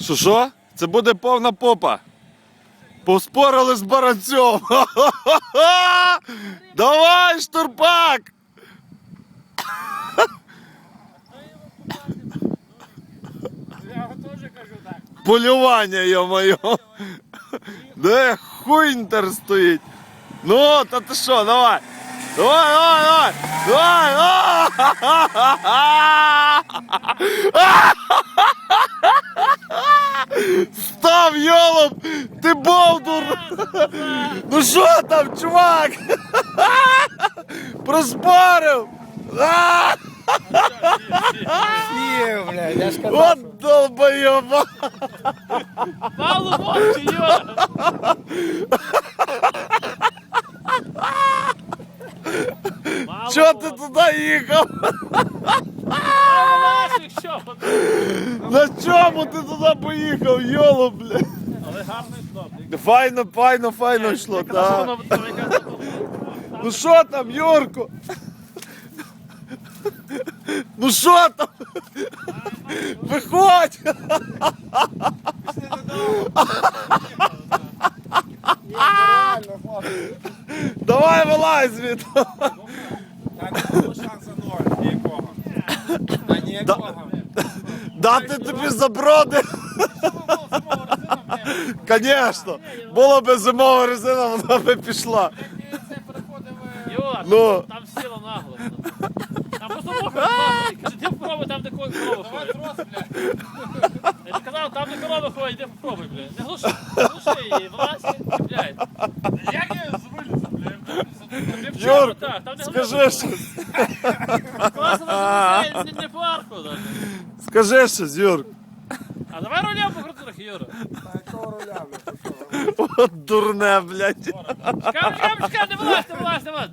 Що що? Це буде повна попа. Поспорили з баранцем. Давай, штурпак! Я теж кажу так. Полювання, йо-моє. Де хуйнтер стоїть? Ну, та ти що, давай. Давай, давай, давай! Давай! Став, йолоп! Ти бовдур! Ну що там, чувак? Проспорив! Ні, блядь, я ж казав. От долбойоба! Мовчи, Юра! Мало Чого ти туди їхав? На чому ти туди поїхав, йолоп, бля? Але гарний стоп. Файно, файно, файно йшло, так. Ну що там, Юрко? Ну що там? Виходь! Давай вилазь звідти. Та не було шансу ноль, ніякого. Та ніякого. Дати тобі заброди. Звісно, було б зимова резина, вона би пішла. Юра, Ну. там сіло нагло. Там просто мокро. Каже, ти попробуй там, де корова ходить. Я ж казав, там де корова ходить, іди попробуй, блядь. Не глуши, не глуши її, влазь, блядь. Як я з вилізу, блядь? Юр, так? Там не скажи глуши. щось, Класно, не, не, не. Скажи щось, Юр. А давай рулем покрути трохи, Юра. От дурне, блядь. Чекай, чекай, чекай, не вилазь, не вилазь, не вилазь.